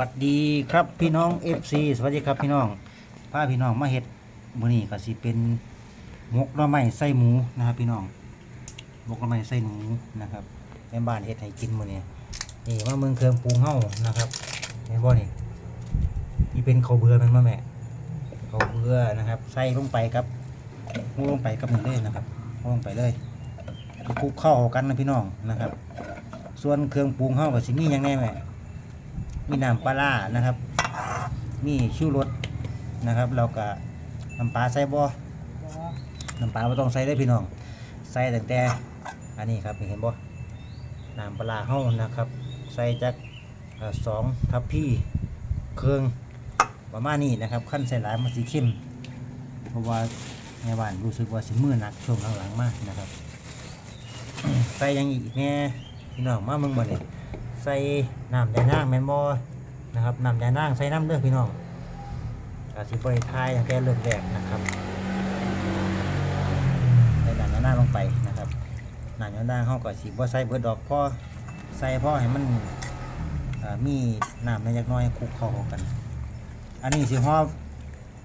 สวัสดีครับพี่น้อง FC สวัสดีครับพี่น้องพาพี่น้องมาเฮ็ดมื้อนี้ก็สิเป็นหมกหน่อไม้ใส่หมูนะครับ พี่น้องหมกหน่อไม้ใส่หมูนะครับแม่บ้านเฮ็ดให้กินมื้อนี้นี่ว่าเมืองเครื่องปรุงเฮานะครับเห็นบ่นี่นี่เป็นข้าวเบื่อมันบ่แม่ข้าวเบื่อนะครับใส่ลงไปครับลงไปกับนี่เลยนะครับลงไปเลยคลุกเข้ากันนะพี่น้องนะครับ ส่วนเครื่องปรุงเฮาก็สิมีหยังแน่แม่ มีน้ำปลาร้านะครับ มีชูรสนะครับ เราก็น้ำปลาใส่บ่น้ำปลาไม่ต้องใส่ได้พี่น้อง ใส่ตั้งแต่อันนี้ครับเห็นบ่น้ำปลาร้าเฮานะครับ ใส่จากสองทัพพี่เครื่องประมาณนี้นะครับ ขั้นใส่หลายมันสีเข้มเพราะว่าในบ้านรู้สึกว่าสิมือหนักช่วงหลังๆมากนะครับ ใส่ยังอีกแน่พี่น้องมาเมืองบ่เนี่ย ใส่น้ำยาน่างแมนบอนะครับน้ำยาน่างใส่น้ำเลือดพี่น้องกาสิบริทายอย่างแกเริ่มแรกนะครับใส่น้ำยาน่างลงไปนะครับน้ำยาน่างเขาก็สิบ่ใส่เบิดดอกพ่อใส่พอให้มันมีน้ำในจักน้อยคลุกเข้ากัน อันนี้สิห่อ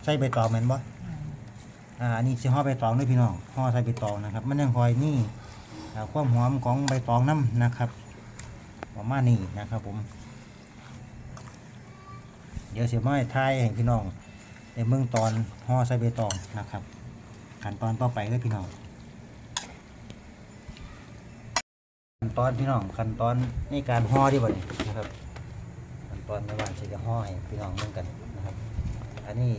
ใส่ใบตองแมนบอ่าอันนี้สิห่อใบตองด้วยพี่น้องห่อใส่ใบตองนะครับ มันยังคอยนี่ความหอมของใบตองน้ำนะครับ ประมาณนี้นะครับผม เดี๋ยวเสียไม้ทายให้พี่น้องในเมืองตอนห่อใส่ใบตองนะครับขั้นตอนต่อไปเลยพี่น้องขั้นตอนพี่น้องขั้นตอนในการห่อที่บ่นนะครับขั้นตอนในวันที่จะห่อให้พี่น้องเหมือนกันนะครับ อันนี้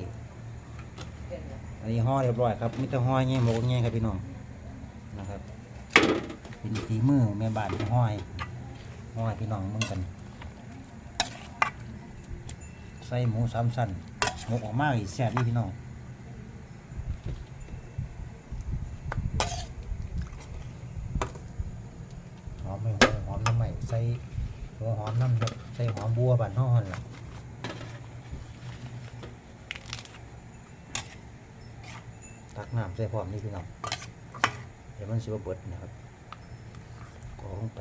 อันนี้ห่อเรียบร้อยครับมิตรห่อแง่หมกแง่ครับพี่น้องนะครับ เป็นฝีมือแม่บ้านห่อให้ ห้อยพี่น้องมึงกัน ใส่หมูสามสั้นหมกออกมาอีกแซ่บดีพี่น้องหอมไม่หอมหอมน้ำใหม่ใส่หัวหอมน้ำเด็กใส่หอมบัวบานห่อนล่ะตักน้ำใส่พร้อมนี่พี่น้องเดี๋ยวมันสิบเบิดนะครับกรองไป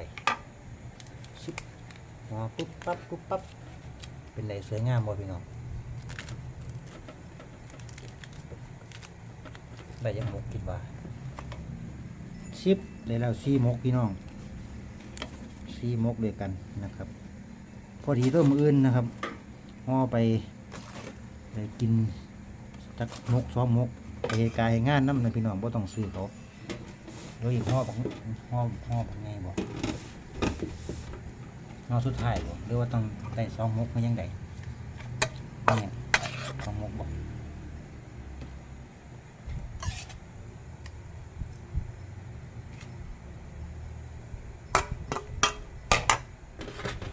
หัวปุ๊บปั๊บปุ๊บปั๊บเป็นไรสวยงามบ่พี่น้องได้ยังหมกกินว่าชิปได้แล้วซีมกพี่น้องซีมกด้วยกันนะครับ พอดีเริ่มออื่นนะครับห่อไปได้กินจักมกซ้อมมกไปเหตุการณ์ให้งานน้ำนะพี่น้องบ่ต้องซื้อเขาโดยห่อของห่อห่อของไงบ่ นอสุดท้ายบ่หรือว่าต้องได้สองมกมันยังไงเนี่ยสองมกบ่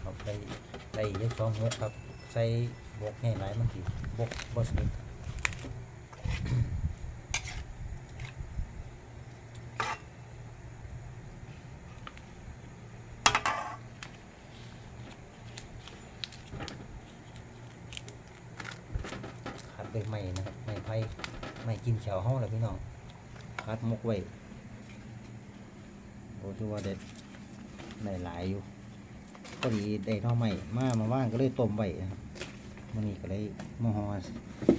เอาไปได้เยอะสองมกครับ ใส่บกง่ายหลายมันสิบกบ่สนิทขั ดด้วยไม้นะครับไม้ไผ่ไม้กินเขียวห้องเลยพี่น้องคัดมกไว้โอ้ถือว่าเด็ดได้หลายอยู่พอดีได้หน่อใหม่มามาว่างก็เลยต้มไว้นะครับมันนี้ก็เลยมหอ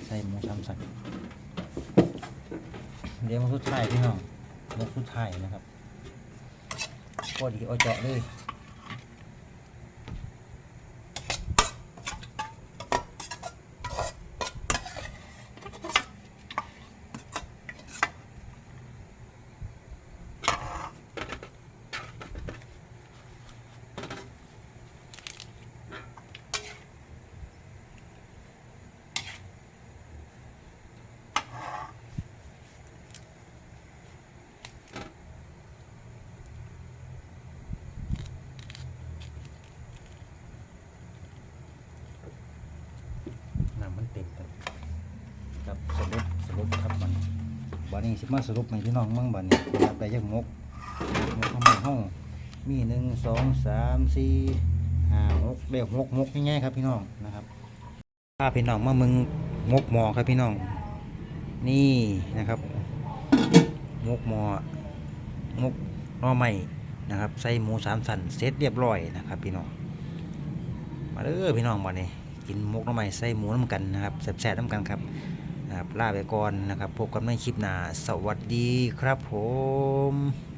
ใส่หมูสามสันเดี๋ยวมาสุดท้ายพี่น้องมกสุดท้ายนะครับพอดีเอาเจาะเลย น้ำมันเต็มกันกับส รุปครับมันบันนี้สิมาสรุปให้พี่น้องมั่งบันนี้นับได้ยังมกมกข้างบนห้องมีหนึ่งสองสามสี่ห้าหกเรียกมกมกง่ายๆครับพี่น้องนะครับถ้าพี่น้องมามึงมกหมอครับพี่น้อง นี่นะครับมกหมอมกน่อไม้นะครับ ใส่หมูสามสันเสร็จเรียบร้อยนะครับ พี่น้องมาเด้อพี่น้องบันนี้กินมกน้ำใหม่ใส่หมูน้ำกันนะครับแซ่บๆน้ำกันครับ นะครับลาไปก่อนนะครับ พบกันในคลิปหน้า สวัสดีครับผม